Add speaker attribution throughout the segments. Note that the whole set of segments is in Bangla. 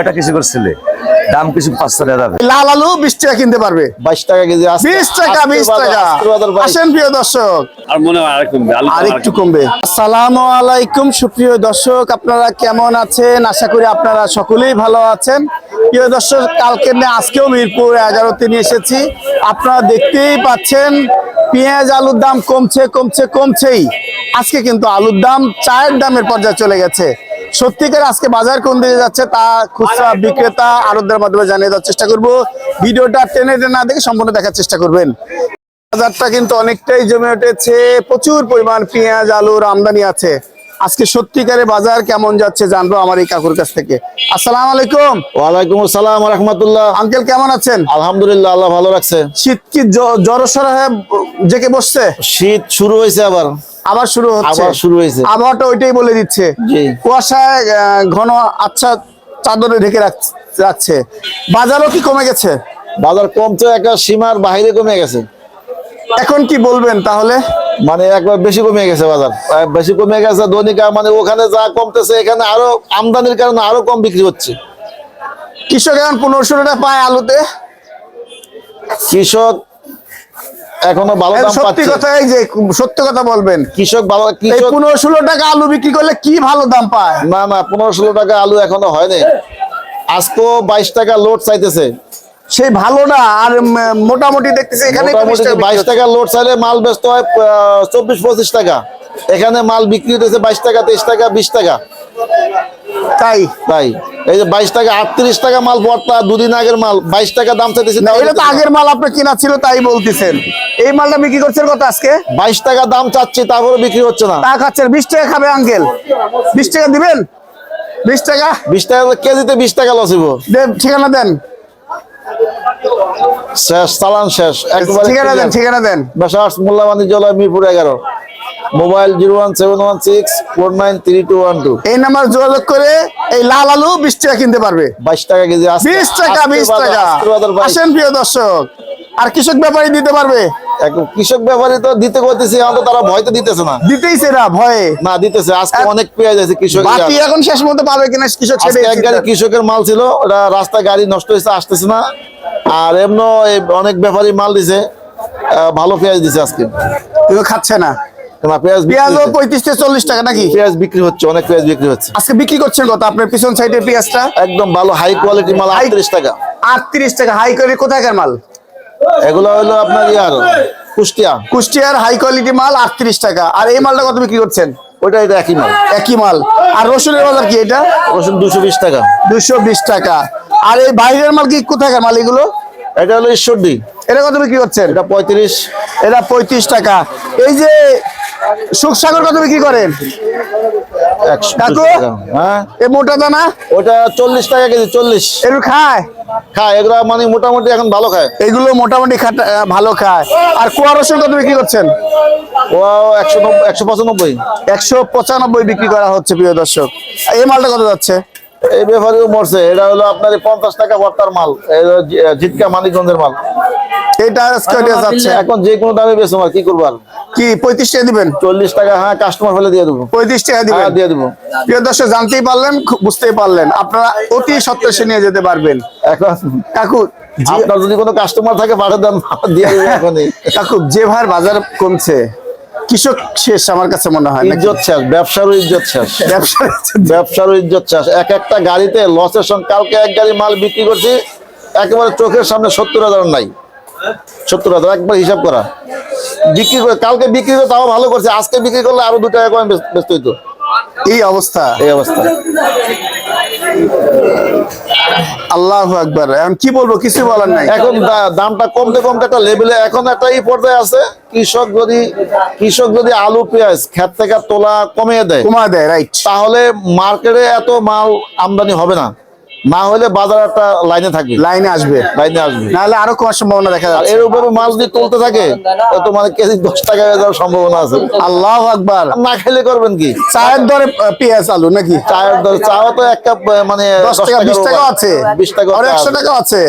Speaker 1: এটা কিছু করছিলে দাম কিছু পাঁচশো টাকা যাবে
Speaker 2: লাল আলু বিশ টাকা কিনতে পারবে।
Speaker 3: বাইশ টাকা কেজি
Speaker 2: বিশ টাকা বিশ টাকা। আসেন প্রিয় দর্শক।
Speaker 4: আর মনে হয় আর কমবে আলু
Speaker 2: আর একটু কমবে। আসসালামু আলাইকুম সুপ্রিয় দর্শক আপনারা কেমন আছেন? আশা করি আপনারা সকলেই ভালো আছেন। প্রিয় দর্শক কালকে নিয়ে আজকেও মিরপুর এগারোতে নিয়ে এসেছি। আপনারা দেখতেই পাচ্ছেন পেঁয়াজ আলুর দাম কমছে কমছে কমছেই। আজকে কিন্তু আলুর দাম চায়ের দামের পর্যায়ে চলে গেছে। সত্যিকার আজকে বাজার কোন দিকে যাচ্ছে তা খুচরা বিক্রেতা আরবদের মাধ্যমে জানিয়ে দেওয়ার চেষ্টা করব। ভিডিওটা টেনে টেনে না দেখে সম্পূর্ণ দেখার চেষ্টা করবেন। বাজারটা কিন্তু অনেকটাই জমে উঠেছে প্রচুর পরিমাণ পেঁয়াজ আলুর আমদানি আছে। আজকে সত্যিকারে বাজার কেমন যাচ্ছে জানব আমার এই কাকুর কাছ থেকে। আসসালাম আলাইকুম।
Speaker 3: ওয়ালাইকুম আসসালাম রহমতুল্লাহ।
Speaker 2: আঙ্কেল কেমন আছেন?
Speaker 3: আলহামদুলিল্লাহ আল্লাহ ভালো রাখছে।
Speaker 2: শীত কি জড়সড় হয়ে জেকে বসছে?
Speaker 3: শীত শুরু হয়েছে আবার।
Speaker 2: আবার শুরু হচ্ছে।
Speaker 3: আবার শুরু হয়েছে।
Speaker 2: আবহাওয়াটা ওইটাই বলে দিচ্ছে। কুয়াশায় ঘন আচ্ছা চাদরে ঢেকে রাখ- রাখছে। বাজারও কি কমে গেছে?
Speaker 3: বাজার কমছে একটা সীমার বাইরে কমে গেছে।
Speaker 2: এখন কি বলবেন তাহলে?
Speaker 3: মানে একবার বেশি কমে গেছে বাজার। বেশি কমে গেছে দৈনিকা মানে ওখানে যা কমতেছে এখানে আরও আমদানির কারণে আরও কম বিক্রি হচ্ছে।
Speaker 2: কৃষক এখন পনেরোশো টাকা পায় আলুতে।
Speaker 3: কৃষক এখনও ভালো দাম
Speaker 2: সত্যি কথা এই যে সত্য কথা বলবেন।
Speaker 3: কৃষক ভালো কৃষক
Speaker 2: পনেরো ষোলো টাকা আলু বিক্রি করলে কি ভালো দাম পায়?
Speaker 3: না না পনেরো ষোলো টাকা আলু এখনও হয়নি। আজকেও বাইশ টাকা লোড চাইতেছে।
Speaker 2: সেই ভালো না আর মোটামুটি দেখতেছি এখানে
Speaker 3: বাইশ টাকা লোড চাইলে মাল বেচতে হয় চব্বিশ পঁচিশ টাকা। এখানে মাল বিক্রি হতেছে বাইশ টাকা তেইশ টাকা বিশ টাকা।
Speaker 2: তাই?
Speaker 3: তাই। এই যে বাইশ টাকা আটত্রিশ টাকা মাল বর্তা দুদিন আগের মাল বাইশ টাকা দাম চাইতেছে
Speaker 2: না এটা তো আগের মাল আপনার কিনা ছিল তাই বলতেছেন। এই মালটা বিক্রি করছেন কত আজকে?
Speaker 3: বাইশ টাকা দাম চাচ্ছি তারপরে বিক্রি হচ্ছে না।
Speaker 2: তা খাচ্ছেন বিশ টাকা খাবে আঙ্কেল। বিশ টাকা দিবেন? বিশ টাকা?
Speaker 3: বিশ টাকা কেজিতে বিশ টাকা লসিব
Speaker 2: দেন ঠিকানা দেন।
Speaker 3: শেষ চালান শেষ
Speaker 2: ঠিকানা দেন ঠিকানা দেন।
Speaker 3: বাসার্স মোল্লা বাণিজ্যালয় মিরপুর এগারো। Mobile zero one seven one six four nine three two one two.
Speaker 2: এই নাম্বার যোগাযোগ করে এই লাল আলু বিশ টাকা কিনতে পারবে।
Speaker 3: বাইশ টাকা কেজি
Speaker 2: বিশ টাকা বিশ টাকা। আসেন প্রিয় দর্শক আর কৃষক ব্যাপারী দিতে পারবে?
Speaker 3: কৃষক ব্যাপারী তো দিতে করতেছি তো তারা ভয় তো দিতেছে না।
Speaker 2: দিতেইছে না ভয়ে?
Speaker 3: না দিতেছে। আজকে অনেক পেঁয়াজ আছে কৃষক
Speaker 2: বাকি এখন শেষ মতো পাবে কিনা কৃষক
Speaker 3: এক গাড়ি কৃষকের মাল ছিল ওটা রাস্তায় গাড়ি নষ্ট হয়েছে আসতেছে না। আর এমন অনেক ব্যাপারী মাল দিছে ভালো পেঁয়াজ দিছে আজকে।
Speaker 2: কিন্তু খাচ্ছে না।
Speaker 3: না পেঁয়াজ
Speaker 2: পেঁয়াজও পঁয়ত্রিশ থেকে চল্লিশ টাকা নাকি?
Speaker 3: পেঁয়াজ বিক্রি হচ্ছে অনেক পেঁয়াজ বিক্রি হচ্ছে।
Speaker 2: আজকে বিক্রি করছেন কত? আপনার পিছন সাইডের পেঁয়াজটা?
Speaker 3: একদম ভালো হাই কোয়ালিটি মাল আটত্রিশ টাকা।
Speaker 2: আটত্রিশ টাকা হাই কোয়ালিটি কোথাকার মাল?
Speaker 3: এগুলো হলো আপনার ইয়ার কুষ্টিয়া।
Speaker 2: কুষ্টিয়ার হাই কোয়ালিটি মাল আটত্রিশ টাকা। আর এই মালটা কত বিক্রি করছেন?
Speaker 3: ওইটা এটা একই মাল।
Speaker 2: একই মাল। আর রসুনের বাজার কি এটা?
Speaker 3: রসুন দুশো বিশ টাকা।
Speaker 2: দুশো বিশ টাকা। আর এই বাইরের মাল কি কোথাকার মাল এগুলো?
Speaker 3: এটা হলো ঈশ্বরদী।
Speaker 2: এটা কত বিক্রি করছেন?
Speaker 3: এটা পঁয়ত্রিশ।
Speaker 2: এটা পঁয়ত্রিশ টাকা। এই যে সুখসাগর কত বিক্রি করেন? কাকু?
Speaker 3: হ্যাঁ?
Speaker 2: মোটা দানা?
Speaker 3: ওটা চল্লিশ টাকা কেজি চল্লিশ।
Speaker 2: এগুলো খায়?
Speaker 3: খায় এগুলো মানে মোটামুটি এখন ভালো খায়।
Speaker 2: এগুলো মোটামুটি ভালো খায়। আর কুয়া রসুন কত বিক্রি করছেন?
Speaker 3: ও একশো একশো পঁচানব্বই।
Speaker 2: একশো পঁচানব্বই বিক্রি করা হচ্ছে প্রিয় দর্শক। এই মালটা কত যাচ্ছে?
Speaker 3: এই ব্যাপারেও মরছে। এটা হলো আপনার পঞ্চাশ টাকা ভর্তার মাল এই হলো জি- ঝিটকা মানিকগঞ্জের মাল।
Speaker 2: এইটা আজকে যাচ্ছে।
Speaker 3: এখন যে কোনো দামে বেশি আর কি করব আর।
Speaker 2: কি পঁয়ত্রিশ টাকা দিবেন?
Speaker 3: চল্লিশ টাকা হ্যাঁ কাস্টমার হলে দিয়ে দেবো।
Speaker 2: পঁয়ত্রিশ টাকা দিবেন?
Speaker 3: হ্যাঁ দিয়ে দেবো।
Speaker 2: প্রিয় দর্শক জানতেই পারলেন খুব বুঝতেই পারলেন। আপনারা অতি নিয়ে যেতে পারবেন।
Speaker 3: এখন
Speaker 2: কাকু
Speaker 3: আপনার যদি কোনো কাস্টমার থাকে পাঠিয়ে দেন দিয়ে এখনই।
Speaker 2: কাকু যে ভার বাজার কমছে কৃষক শেষ আমার কাছে মনে হয়?
Speaker 3: ইজ্জত শেষ ব্যবসারও ইজ্জত শেষ।
Speaker 2: ব্যবসা
Speaker 3: ব্যবসারও ইজ্জত শেষ। এক একটা গাড়িতে লসের সঙ্গে কালকে এক গাড়ি মাল বিক্রি করছি একেবারে চোখের সামনে সত্তর হাজার নাই। সত্তর হাজার একবার হিসাব করা। বিক্রি করে কালকে বিক্রি করে তাও ভালো করছে আজকে বিক্রি করলে আরও দু টাকা কম বেচ- বেচতে হইতো।
Speaker 2: এই অবস্থা।
Speaker 3: এই অবস্থা।
Speaker 2: আল্লাহ আকবার। এখন কি বলব কিছু বলার নাই।
Speaker 3: এখন দামটা কমতে কমতে একটা লেভেলে এখন একটা এই পর্যায়ে আছে কৃষক যদি কৃষক যদি আলু পেঁয়াজ ক্ষেত থেকে তোলা কমিয়ে দেয়
Speaker 2: কমা দেয় রাইট
Speaker 3: তাহলে মার্কেটে এত মাল আমদানি হবে না। না হলে বাজার একটা লাইনে থাকবে।
Speaker 2: লাইনে আসবে।
Speaker 3: লাইনে আসবে।
Speaker 2: নাহলে আরও কমার সম্ভাবনা দেখা যাচ্ছে।
Speaker 3: এর উপরে মাল যদি তুলতে থাকে তো মানে কেজি দশ টাকা হয়ে যাওয়ার সম্ভাবনা আছে।
Speaker 2: আল্লাহ আকবার।
Speaker 3: না খেলে করবেন কি?
Speaker 2: চায়ের দরে পেঁয়াজ আলু নাকি?
Speaker 3: চায়ের দর চাও তো এক কাপ মানে
Speaker 2: দশ টাকা বিশ টাকা আছে।
Speaker 3: বিশ টাকা
Speaker 2: আর একশো টাকা আছে।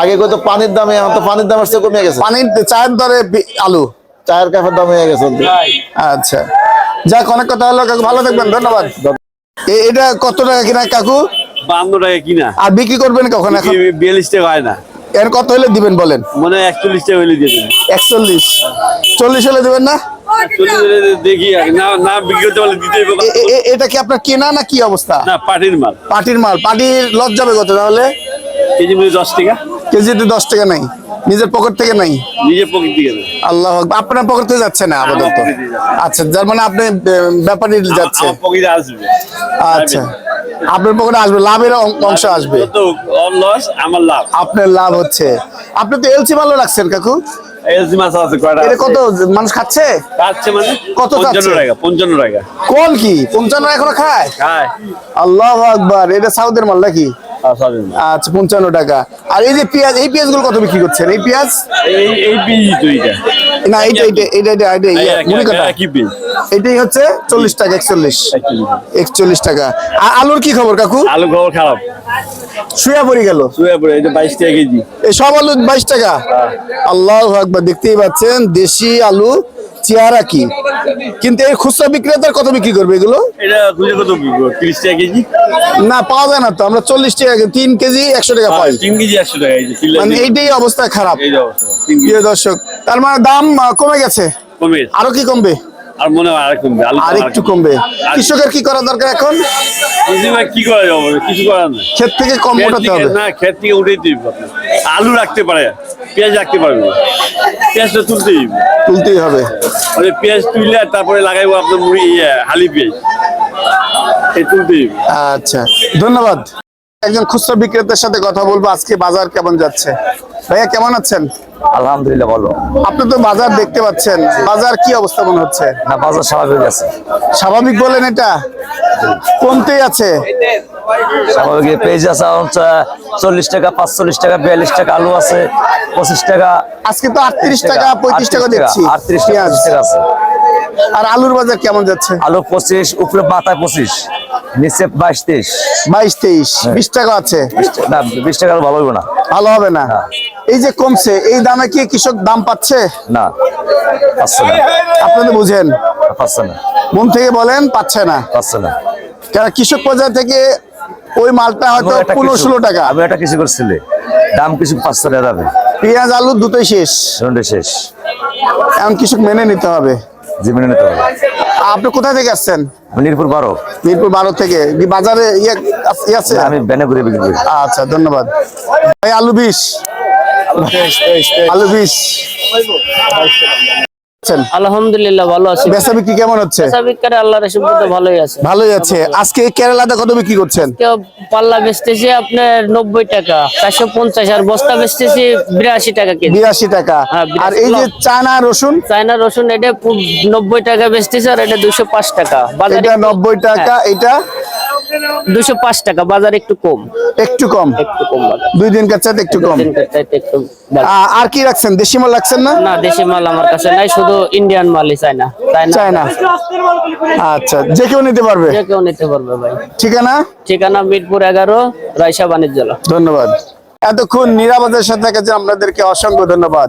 Speaker 3: আগে কত পানির দামে তো পানির দাম আসছে কমে গেছে।
Speaker 2: পানির চায়ের দরে আলু।
Speaker 3: চায়ের কাপের দাম হয়ে গেছে।
Speaker 2: আচ্ছা। যাক অনেক কথা হলো ভালো থাকবেন ধন্যবাদ। এটা কত টাকা কিনা কাকু?
Speaker 4: বান্ন টাকা কিনা।
Speaker 2: আর বিক্রি করবেন কখন এখন?
Speaker 4: বিয়াল্লিশ টাকা হয় না।
Speaker 2: এর কত হলে দিবেন বলেন?
Speaker 4: মনে হয় একচল্লিশ টাকা হলে দিয়ে
Speaker 2: একচল্লিশ। চল্লিশ হলে দিবেন না? এটা কি আপনার কেনা না কি অবস্থা?
Speaker 4: পাটির মাল।
Speaker 2: পাটির মাল। পাটির লজ যাবে কত তাহলে?
Speaker 4: কেজি দশ টাকা।
Speaker 2: কেজিতে দশ টাকা নাই। নিজের পকেট থেকে নাই?
Speaker 4: নিজে পকেট দেবে
Speaker 2: আল্লাহ আপনার পকেট থেকে যাচ্ছে না আপাতত?
Speaker 4: থেকে।
Speaker 2: আচ্ছা যার মানে আপনি ব্যাপারী যাচ্ছে।
Speaker 4: পকেটে আসবে।
Speaker 2: আচ্ছা। আপনার পকেটে আসবে লাভের অংশ আসবে।
Speaker 4: আমার লাভ।
Speaker 2: আপনার লাভ হচ্ছে। আপনি তো এলসি ভালো রাখছেন কাকু।
Speaker 4: এলসি মাছ আছে কয়টা
Speaker 2: এটা কত মানুষ খাচ্ছে?
Speaker 4: কাটছে মানে
Speaker 2: কত
Speaker 4: পঞ্চান্ন
Speaker 2: চাচ্ছে?
Speaker 4: টাকা পঞ্চান্ন টাকা।
Speaker 2: কোন কি? পঞ্চান্ন এখনও খায়?
Speaker 4: খায়।
Speaker 2: আল্লাহ আকবার। এটা সাউথের মাল নাকি?
Speaker 4: আর সবই না।
Speaker 2: আচ্ছা পঞ্চান্ন টাকা। আর এই যে পেঁয়াজ এই পেঁয়াজগুলো কত বিক্রি করছেন? এই পেঁয়াজ?
Speaker 4: এই তো
Speaker 2: না এইটা এইটা এইটা এইটা এইটা ইয়া, মুড়ি কাটা। এটাই হচ্ছে চল্লিশ টাকা একচল্লিশ। একচল্লিশ টাকা। আর আলুর কি খবর কাকু?
Speaker 4: আলু খবর খারাপ।
Speaker 2: শুয়া পড়ে গেল।
Speaker 4: শুয়ে পড়ে এই যে বাইশ টাকা কেজি।
Speaker 2: এই সব আলু বাইশ টাকা? আল্লাহ আকবার দেখতেই পাচ্ছেন দেশি আলু চেহারা কি? কিন্তু এই খুচরা বিক্রেতার কত বিক্রি করবে এগুলো? না পাওয়া যায় না তো। আমরা চল্লিশ টাকা তিন কেজি একশো টাকা পাই।
Speaker 4: তিন কেজি একশো টাকা
Speaker 2: মানে এইটাই অবস্থা খারাপ। প্রিয় দর্শক তার মানে দাম কমে গেছে। আরও কি কমবে?
Speaker 4: আর মনে হয় আর কমবে
Speaker 2: আর একটু কমবে। কৃষকের কি করা দরকার এখন?
Speaker 4: কি করা যাবে? কিছু করার নাই।
Speaker 2: ক্ষেত থেকে কম ওঠাতে হবে।
Speaker 4: না ক্ষেত থেকে উঠেই দিবে আলু রাখতে পারে পেঁয়াজ রাখতে পারবে। না পেঁয়াজটা তুলতেই
Speaker 2: তুলতেই হবে।
Speaker 4: ওই পেঁয়াজ তুললে তারপরে লাগাইবো আপনার মুড়ি ইয়ে, হালি পেঁয়াজ। এই তুলতেই
Speaker 2: আচ্ছা ধন্যবাদ। একজন খুচরা বিক্রেতার সাথে কথা বলব আজকে বাজার কেমন যাচ্ছে? ভাইয়া কেমন আছেন?
Speaker 1: আলহামদুলিল্লাহ বলো
Speaker 2: আপনি তো বাজার দেখতে পাচ্ছেন। বাজার কি অবস্থা মনে হচ্ছে?
Speaker 1: না বাজার স্বাভাবিক আছে।
Speaker 2: স্বাভাবিক বলেন এটা। কমতেই আছে?
Speaker 1: স্বাভাবিক পেঁয়াজ আছে চল্লিশ টাকা পাঁচচল্লিশ টাকা বিয়াল্লিশ টাকা আলু আছে পঁচিশ টাকা।
Speaker 2: আজকে তো আটত্রিশ টাকা পঁয়ত্রিশ টাকা দেখছি
Speaker 1: আটত্রিশ টাকা আছে।
Speaker 2: আর আলুর বাজার কেমন যাচ্ছে?
Speaker 1: আলু পঁচিশ উপরে মাথায় পঁচিশ। নিচে বাইশ তেইশ।
Speaker 2: বাইশ তেইশ বিশ টাকা আছে।
Speaker 1: না বিশ টাকা ভালো হইব না।
Speaker 2: ভালো হবে না। এই যে কমছে এই দামে কি কৃষক দাম পাচ্ছে?
Speaker 1: না পাচ্ছে না।
Speaker 2: আপনাদের বুঝেন।
Speaker 1: পাচ্ছে না।
Speaker 2: মন থেকে বলেন পাচ্ছে না।
Speaker 1: পাচ্ছে না।
Speaker 2: কারণ কৃষক পর্যায় থেকে ওই মালটা হয়তো পনেরো ষোলো টাকা।
Speaker 1: আমি একটা কিছু করছিলে। দাম কিছু পাঁচশো টাকা যাবে
Speaker 2: পেঁয়াজ আলু দুটোই শেষ।
Speaker 1: শেষ।
Speaker 2: এখন কৃষক মেনে নিতে হবে।
Speaker 1: জীবনে নিতে হবে।
Speaker 2: আপনি কোথা থেকে আসছেন?
Speaker 1: মিরপুর বারো।
Speaker 2: মিরপুর বারো থেকে। বাজারে ইয়ে ইয়ে আছে?
Speaker 1: আমি ঘুরে বিক্রি করি।
Speaker 2: আচ্ছা ধন্যবাদ। ভাই আলু বিষ। আলু বিষ।
Speaker 5: আলহামদুলিল্লাহ ভালো আছি।
Speaker 2: বেচা বিক্রি কেমন হচ্ছে?
Speaker 5: বেচা বিক্রি আল্লাহর সুবিধা ভালোই আছে।
Speaker 2: ভালোই আছে। আজকে কেরালাতে কত বিক্রি করছেন?
Speaker 5: কেউ পাল্লা বেচতেছি আপনার নব্বই টাকা চারশো পঞ্চাশ আর বস্তা বেচতেছি বিরাশি টাকা কেজি।
Speaker 2: বিরাশি টাকা।
Speaker 5: হ্যাঁ,
Speaker 2: আর এই যে। চায়না রসুন?
Speaker 5: চায়না রসুন এটা পু- নব্বই টাকা বেচতেছে আর এটা দুশো পাঁচ টাকা। বাজারে
Speaker 2: এটা নব্বই টাকা এটা
Speaker 5: দুশো পাঁচ টাকা বাজার একটু কম।
Speaker 2: একটু কম।
Speaker 5: একটু কম
Speaker 2: দুই চাইতে একটু কম। আর কি রাখছেন? দেশি মাল রাখছেন না?
Speaker 5: না দেশি মাল আমার কাছে নাই শুধু ইন্ডিয়ান মালই চায়না চায়না
Speaker 2: চায়না আচ্ছা যে কেউ নিতে পারবে।
Speaker 5: যে কেউ নিতে পারবে ভাই।
Speaker 2: ঠিকানা?
Speaker 5: ঠিকানা মিরপুর এগারো রাইসা বাণিজ্যালয়
Speaker 2: ধন্যবাদ। এতক্ষণ নিরাপদের সাথে আপনাদেরকে অসংখ্য ধন্যবাদ।